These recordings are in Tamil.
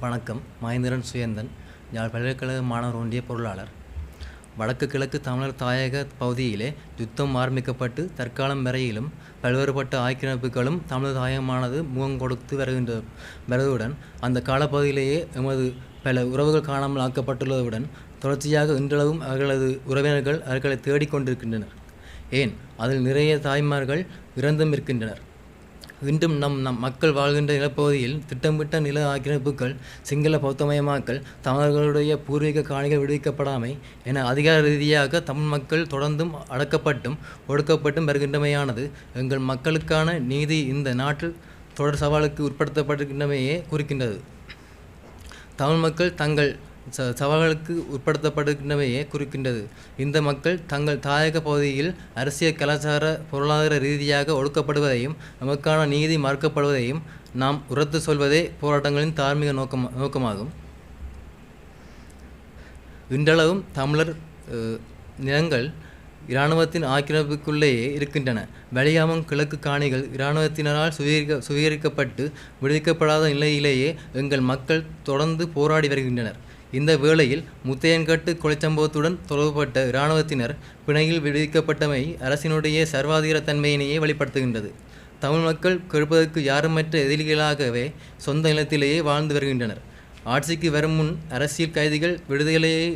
வணக்கம். மகேந்திரன் சுயந்தன் யாழ் பல்கலைக்கழக மாணவர் ஒன்றிய பொருளாளர். வடக்கு கிழக்கு தமிழர் தாயக பகுதியிலே யுத்தம் ஆரம்பிக்கப்பட்டு தற்காலம் வரையிலும் பல்வேறுபட்ட ஆக்கிரமிப்புகளும் தமிழர் தாயகமானது முகம் கொடுத்து வருகின்ற வருவதுடன் அந்த காலப்பகுதியிலேயே எமது பல உறவுகள் காணாமல் ஆக்கப்பட்டுள்ளதுடன் தொடர்ச்சியாக இன்றளவும் அவர்களது உறவினர்கள் அவர்களை தேடிக்கொண்டிருக்கின்றனர். ஏன்? அதில் நிறைய தாய்மார்கள் இறந்தும் இருக்கின்றனர். இன்றும் நம் நம் மக்கள் வாழ்கின்ற நிலப்பகுதியில் திட்டமிட்ட நில ஆக்கிரமிப்புகள் சிங்கள பௌத்தமயமாக்கல் தமிழர்களுடைய பூர்வீக காணிகள் விடுவிக்கப்படாமை என அதிகார ரீதியாக தமிழ் மக்கள் தொடர்ந்தும் அடக்கப்பட்டும் ஒடுக்கப்பட்டும் வருகின்றமையானது எங்கள் மக்களுக்கான நீதி இந்த நாட்டில் தொடர் சவாலுக்கு உட்படுத்தப்படுகின்றமையே குறிக்கின்றது. தமிழ் மக்கள் தங்கள் ச சவால்களுக்கு உட்படுத்தப்படுகின்றமையே குறிக்கின்றது. இந்த மக்கள் தங்கள் தாயக பகுதியில் அரசியல் கலாச்சார பொருளாதார ரீதியாக ஒடுக்கப்படுவதையும் நமக்கான நீதி மறுக்கப்படுவதையும் நாம் உரத்து சொல்வதே போராட்டங்களின் தார்மீக நோக்கம் நோக்கமாகும். இன்றளவும் தமிழர் அஹ், நிலங்கள் இராணுவத்தின் ஆக்கிரமிப்புக்குள்ளேயே இருக்கின்றன. வெளியாமம் கிழக்கு காணிகள் இராணுவத்தினரால் சுவீகரிக்க சுவீகரிக்கப்பட்டு விடுவிக்கப்படாத நிலையிலேயே எங்கள் மக்கள் தொடர்ந்து போராடி வருகின்றனர். இந்த வேளையில் முத்தையன்கட்டு கொலைச்சம்பவத்துடன் தொடர்புபட்ட இராணுவத்தினர் பிணையில் விடுவிக்கப்பட்டமை அரசினுடைய சர்வாதிகார தன்மையினையே வெளிப்படுத்துகின்றது. தமிழ் மக்கள் கெடுப்பதற்கு யாருமற்ற எதிரிகளாகவே சொந்த நிலத்திலேயே வாழ்ந்து வருகின்றனர். ஆட்சிக்கு வரும் முன் அரசியல் கைதிகள் விடுதலையை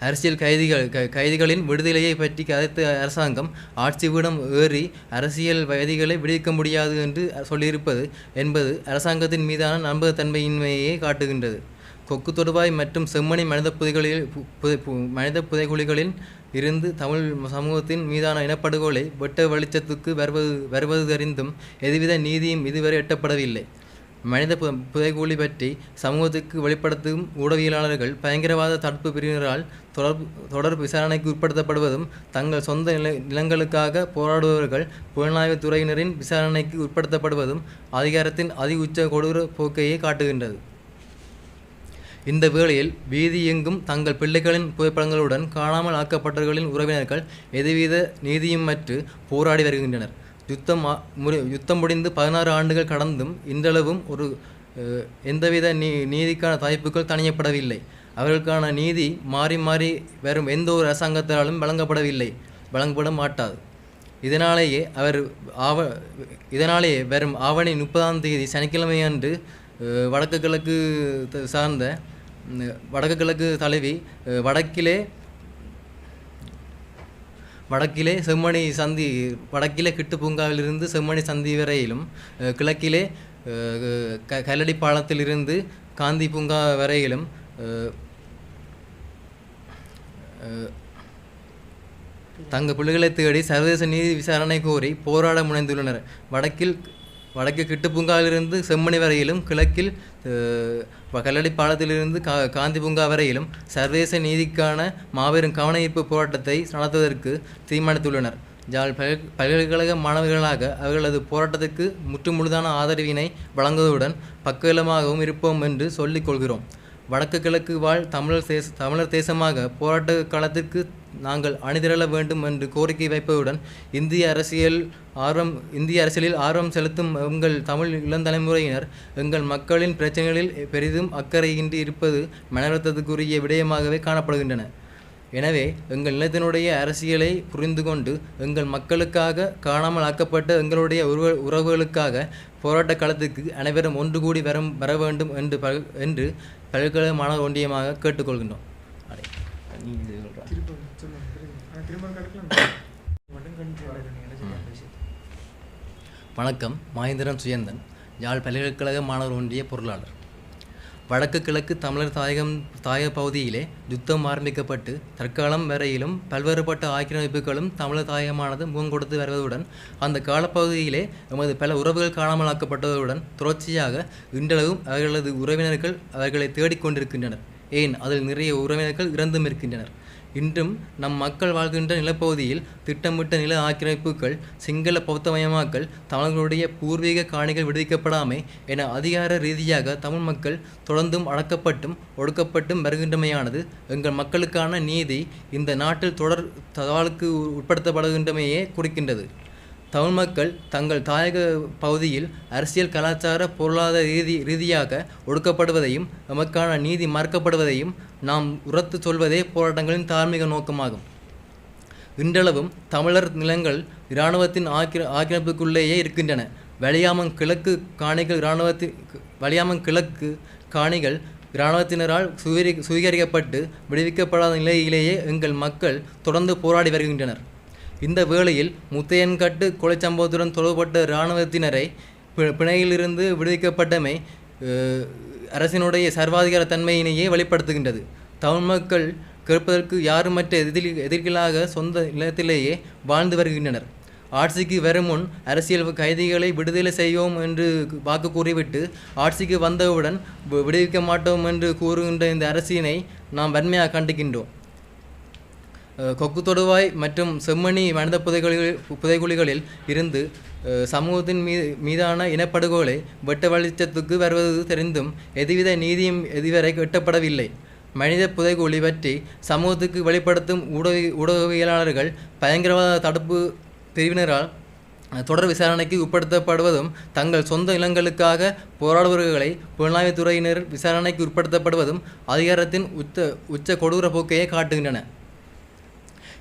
அரசியல் கைதிகள் க கைதிகளின் விடுதலையை பற்றி கதைத்த அரசாங்கம் ஆட்சிபீடம் ஏறி அரசியல் கைதிகளை விடுவிக்க முடியாது என்று சொல்லியிருப்பது என்பது அரசாங்கத்தின் மீதான நம்பகத்தன்மையின்மையை காட்டுகின்றது. கொக்கு தொடுவாய் மற்றும் செம்மணி மனித புதைகளில் பு- புதை- பு- மனித புதைகுழிகளில் இருந்து தமிழ் சமூகத்தின் மீதான இனப்படுகொலை வெட்ட வெளிச்சத்துக்கு வருவது வருவது தெரிந்தும் எதுவித நீதியும் இதுவரை எட்டப்படவில்லை. மனித பு புதைகூலி பற்றி சமூகத்துக்கு வெளிப்படுத்தும் ஊடகவியலாளர்கள் பயங்கரவாத தடுப்பு பிரிவினரால் தொடர்பு தொடர் விசாரணைக்கு உட்படுத்தப்படுவதும் தங்கள் சொந்த நில நிலங்களுக்காக போராடுபவர்கள் புலனாய்வுத் துறையினரின் விசாரணைக்கு உட்படுத்தப்படுவதும் அதிகாரத்தின் அதி உச்ச கொடூர போக்கையே காட்டுகின்றது. இந்த வேளையில் வீதி எங்கும் தங்கள் பிள்ளைகளின் புகைப்படங்களுடன் காணாமல் ஆக்கப்பட்டவர்களின் உறவினர்கள் எதுவித நீதியுமற்று போராடி வருகின்றனர். யுத்தம் ஆ- முடி யுத்தம் முடிந்து பதினாறு ஆண்டுகள் கடந்தும் இன்றளவும் ஒரு எந்தவித நீ நீதிக்கான தாய்ப்புகள் தணியப்படவில்லை. அவர்களுக்கான நீதி மாறி மாறி வெறும் எந்த ஒரு அரசாங்கத்தாலும் வழங்கப்படவில்லை வழங்கப்பட மாட்டாது. இதனாலேயே அவர் ஆவ இதனாலேயே வரும் ஆவணி முப்பதாம் தேதி சனிக்கிழமை அன்று வடக்கு கிழக்கு சார்ந்த வடக்கு கிழக்கு தலைவி வடக்கிலே வடக்கிலே செம்மணி சந்தி வடக்கிலே கிட்டு பூங்காவிலிருந்து செம்மணி சந்தி வரையிலும் கிழக்கிலே க கல்லடி பாலத்திலிருந்து காந்தி பூங்கா வரையிலும் தங்கள் பிள்ளைகளை தேடி சர்வதேச நீதி விசாரணை கோரி போராட முனைந்துள்ளனர். வடக்கில் வடக்கு கிட்டுப்பூங்காவிலிருந்து செம்மணி வரையிலும் கிழக்கில் அஹ், கல்லடி பாலத்திலிருந்து கா காந்தி பூங்கா வரையிலும் சர்வதேச நீதிக்கான மாபெரும் கவனஈர்ப்பு போராட்டத்தை நடத்துவதற்கு தீர்மானித்துள்ளனர். ஜால் பல்கலைக்கழக மாணவர்களாக அவர்களது போராட்டத்திற்கு முற்றுமுழுதான ஆதரவினை வழங்குவதுடன் பக்கபலமாகவும் இருப்போம் என்று சொல்லிக் கொள்கிறோம். வடக்கு கிழக்கு வாழ் தமிழர் தேச தமிழர் தேசமாக போராட்ட காலத்திற்கு நாங்கள் அணிதிரள வேண்டும் என்று கோரிக்கை வைப்பதுடன் இந்திய அரசியல் ஆர்வம் இந்திய அரசியலில் ஆர்வம் செலுத்தும் எங்கள் தமிழ் இளந்தலைமுறையினர் எங்கள் மக்களின் பிரச்சனைகளில் பெரிதும் அக்கறையின்றி இருப்பது மனவருத்தத்துக்குரிய விடயமாகவே காணப்படுகின்றன. எனவே எங்கள் நிலத்தினுடைய அரசியலை புரிந்து கொண்டு எங்கள் மக்களுக்காக காணாமல் ஆக்கப்பட்ட எங்களுடைய உறவுகளுக்காக போராட்ட களத்துக்கு அனைவரும் ஒன்று கூடி வர வர வேண்டும் என்று பல் என்று பல்கலை மாணவர் ஒன்றியமாக கேட்டுக்கொள்கின்றோம். வணக்கம். மகேந்திரன் சுயந்தன் யாழ் பல்கலைக்கழக மாணவர் ஒன்றிய பொருளாளர். வடக்கு கிழக்கு தமிழர் தாயகம் தாயக பகுதியிலே யுத்தம் ஆரம்பிக்கப்பட்டு தற்காலம் வரையிலும் பல்வேறுபட்ட ஆக்கிரமிப்புகளும் தமிழர் தாயகமானது முகம் கொடுத்து வருவதுடன் அந்த காலப்பகுதியிலே எமது பல உறவுகள் காணாமலாக்கப்பட்டதுடன் தொடர்ச்சியாக இன்றளவும் அவர்களது உறவினர்கள் அவர்களை தேடிக்கொண்டிருக்கின்றனர். ஏன் அதில் நிறைய உறவினர்கள் இறந்தும் இருக்கின்றனர். இன்றும் நம் மக்கள் வாழ்கின்ற நிலப்பகுதியில் திட்டமிட்ட நில ஆக்கிரமிப்புகள் சிங்கள பௌத்தமயமாக்கல் தமிழர்களுடைய பூர்வீக காணிகள் விடுவிக்கப்படாமை என அதிகார ரீதியாக தமிழ் மக்கள் தொடர்ந்தும் அடக்கப்பட்டும் ஒடுக்கப்பட்டும் வருகின்றமையானது எங்கள் மக்களுக்கான நீதி இந்த நாட்டில் தொடர் சவாலுக்கு உட்படுத்தப்படுகின்றமையே குறிக்கின்றது. தமிழ் மக்கள் தங்கள் தாயக பகுதியில் அரசியல் கலாச்சார பொருளாதார ரீதி ரீதியாக ஒடுக்கப்படுவதையும் நமக்கான நீதி மறுக்கப்படுவதையும் நாம் உரத்து சொல்வதே போராட்டங்களின் தார்மீக நோக்கமாகும். இன்றளவும் தமிழர் நிலங்கள் இராணுவத்தின் ஆக்கிர ஆக்கிரமிப்புக்குள்ளேயே இருக்கின்றன. வலியாமன் கிழக்கு காணிகள் இராணுவத்தின் வலியாமங் கிழக்கு காணிகள் இராணுவத்தினரால் சுவீரி சுவீகரிக்கப்பட்டு விடுவிக்கப்படாத நிலையிலேயே எங்கள் மக்கள் தொடர்ந்து போராடி வருகின்றனர். இந்த வேளையில் முத்தையன்கட்டு கொலை சம்பவத்துடன் தொடர்பட்ட இராணுவத்தினரை பி- பிணையிலிருந்து விடுவிக்கப்பட்டமை அரசினுடைய சர்வாதிகார தன்மையினையே வெளிப்படுத்துகின்றது. தமிழ் மக்கள் கேட்பதற்கு யாருமற்ற எதிரி எதிர்களாக சொந்த நிலத்திலேயே வாழ்ந்து வருகின்றனர். ஆட்சிக்கு வரும் முன் அரசியல் கைதிகளை விடுதலை செய்வோம் என்று வாக்கு கூறிவிட்டு ஆட்சிக்கு வந்தவுடன் வி- விடுவிக்க மாட்டோம் என்று கூறுகின்ற இந்த அரசினை நாம் வன்மையாக கண்டுக்கின்றோம். கொக்கு தொடுவாய் மற்றும் செம்மணி மனித புதைகுழிகள் புதைகுழிகளில் இருந்து சமூகத்தின் மீது மீதான இனப்படுகொலை வெட்ட வெளிச்சத்துக்கு வருவது தெரிந்தும் எதுவித நீதியும் இதுவரை எட்டப்படவில்லை மனித புதைகுழி பற்றி சமூகத்துக்கு வெளிப்படுத்தும் ஊடக ஊடகவியலாளர்கள் பயங்கரவாத தடுப்பு பிரிவினரால் தொடர் விசாரணைக்கு உட்படுத்தப்படுவதும் தங்கள் சொந்த இனங்களுக்காக போராடுபவர்களை புலனாய்வுத்துறையினர் விசாரணைக்கு உட்படுத்தப்படுவதும் அதிகாரத்தின் உச்ச உச்ச கொடூர போக்கையே காட்டுகின்றன.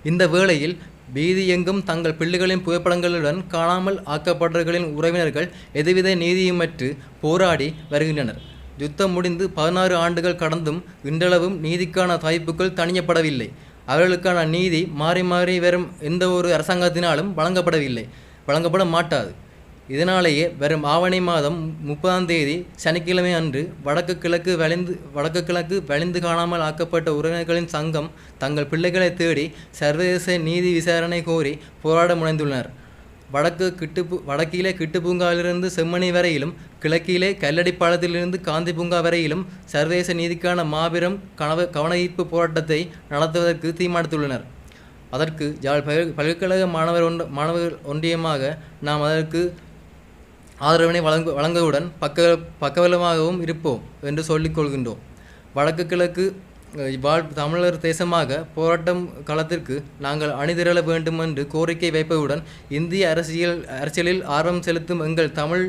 இந்த வேளையில் பீதியெங்கும் எங்கும் தங்கள் பிள்ளைகளின் புகைப்படங்களுடன் காணாமல் ஆக்கப்பட்டவர்களின் உறவினர்கள் எதுவித நீதியுமற்று போராடி வருகின்றனர். யுத்தம் முடிந்து பதினாறு ஆண்டுகள் கடந்தும் இன்றளவும் நீதிக்கான வாய்ப்புகள் தணியப்படவில்லை அவர்களுக்கான நீதி மாறி மாறி வரும் எந்த ஒரு அரசாங்கத்தினாலும் வழங்கப்படவில்லை. வழங்கப்பட மாட்டாது. இதனாலேயே வரும் ஆவணி மாதம் முப்பதாம் தேதி சனிக்கிழமை அன்று வடக்கு கிழக்கு வளைந்து வடக்கு கிழக்கு வலிந்து காணாமல் ஆக்கப்பட்ட உறவினர்களின் சங்கம் தங்கள் பிள்ளைகளை தேடி சர்வதேச நீதி விசாரணை கோரி போராட முனைந்துள்ளனர். வடக்கு கிட்டுப்பு வடக்கிலே கிட்டு பூங்காவிலிருந்து செம்மணி வரையிலும் கிழக்கிலே கல்லடி பாலத்திலிருந்து காந்தி பூங்கா வரையிலும் சர்வதேச நீதிக்கான மாபெரும் கனவ கவனஈர்ப்பு போராட்டத்தை நடத்துவதற்கு தீர்மானித்துள்ளனர். அதற்கு ஜாழ் பல்கலைக்கழக மாணவர் ஒன்ற மாணவர் ஒன்றியமாக நாம் அதற்கு ஆதரவினை வழங்கு வழங்குவதுடன் பக்க பக்கபலமாகவும் இருப்போம் என்று சொல்லிக் கொள்கின்றோம். வடக்கு கிழக்கு வாழ் தமிழர் தேசமாக போராட்டம் களத்திற்கு நாங்கள் அணிதிரள வேண்டும் என்று கோரிக்கை வைப்பதுடன் இந்திய அரசியல் அரசியலில் ஆர்வம் செலுத்தும் எங்கள் தமிழ்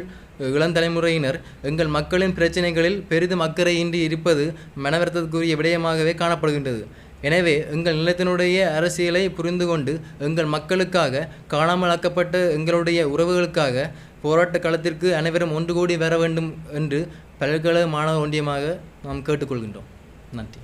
இளந்தலைமுறையினர் எங்கள் மக்களின் பிரச்சினைகளில் பெரிதும் அக்கறையின்றி இருப்பது மனவருத்தத்துக்குரிய விடயமாகவே காணப்படுகின்றது. எனவே எங்கள் நிலத்தினுடைய அரசியலை புரிந்து கொண்டு எங்கள் மக்களுக்காக காணாமலாக்கப்பட்ட எங்களுடைய உறவுகளுக்காக போராட்ட களத்திற்கு அனைவரும் ஒன்று கூடி வர வேண்டும் என்று பல்கலை மாணவ ஒன்றியமாக நாம் கேட்டுக்கொள்கின்றோம். நன்றி.